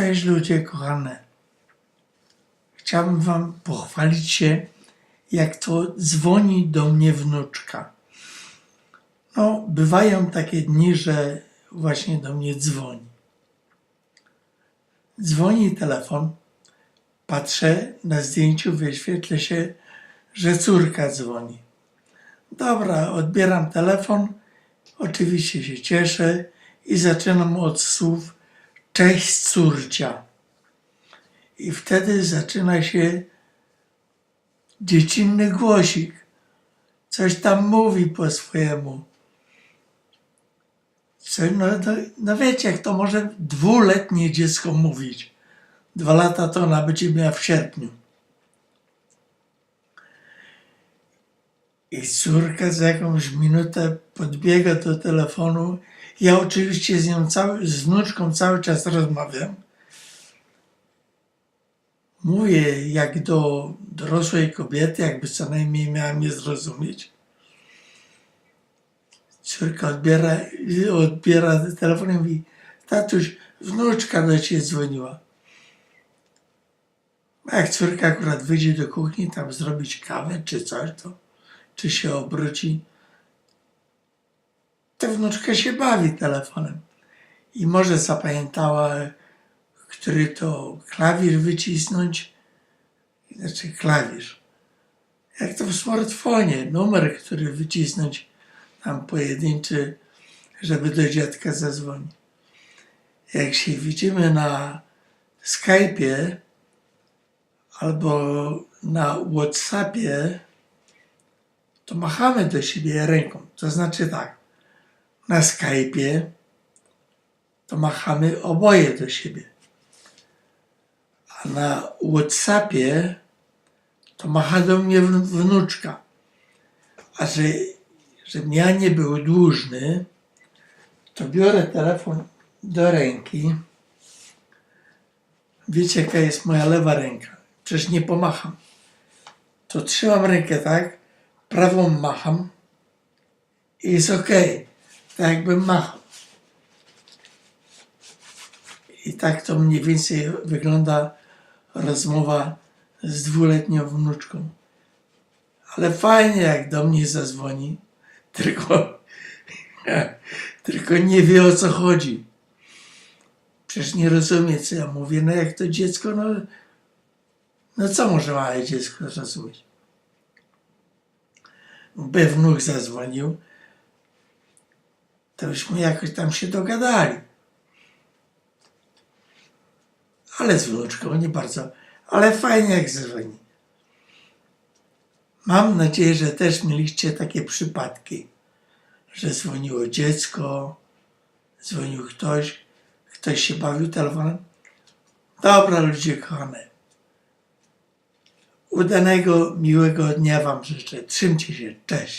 Cześć ludzie kochane. Chciałbym wam pochwalić się, jak to dzwoni do mnie wnuczka. No, bywają takie dni, że właśnie do mnie dzwoni. Dzwoni telefon, patrzę na zdjęciu, wyświetla się, że córka dzwoni. Dobra, odbieram telefon, oczywiście się cieszę i zaczynam od słów Cześć córcia. I wtedy zaczyna się dziecinny głosik. Coś tam mówi po swojemu. Co, no, no, no wiecie, jak to może dwuletnie dziecko mówić. Dwa lata to ona będzie miała w sierpniu. I córka za jakąś minutę podbiega do telefonu. Ja oczywiście z nią cały, z wnuczką cały czas rozmawiam. Mówię jak do dorosłej kobiety, jakby co najmniej miała mnie zrozumieć. Córka odbiera, odbiera telefon i mówi, tatuś, wnuczka do ciebie dzwoniła. A jak córka akurat wyjdzie do kuchni, tam zrobić kawę czy coś, to czy się obróci, to wnuczka się bawi telefonem. I może zapamiętała, który to klawisz wycisnąć, znaczy klawisz. Jak to w smartfonie, numer, który wycisnąć tam pojedynczy, żeby do dziadka zadzwonić. Jak się widzimy na Skype'ie albo na Whatsappie, to machamy do siebie ręką. To znaczy tak, na Skype'ie to machamy oboje do siebie. A na Whatsappie to macha do mnie wnu- wnuczka. A że, żebym ja nie był dłużny, to biorę telefon do ręki. Wiecie, jaka jest moja lewa ręka? Przecież nie pomacham. To trzymam rękę tak, prawą macham i jest ok. Tak jakbym machał. I tak to mniej więcej wygląda rozmowa z dwuletnią wnuczką. Ale fajnie jak do mnie zadzwoni, tylko, tylko nie wie o co chodzi. Przecież nie rozumie, co ja mówię. No jak to dziecko, no, no co może małe dziecko zrozumieć? By wnuk zadzwonił, to byśmy jakoś tam się dogadali. Ale z wnuczką nie bardzo. Ale fajnie jak zadzwoni. Mam nadzieję, że też mieliście takie przypadki, że dzwoniło dziecko, dzwonił ktoś, ktoś się bawił telefonem. Dobra, ludzie kochane. Udanego, miłego dnia Wam życzę. Trzymcie się. Cześć.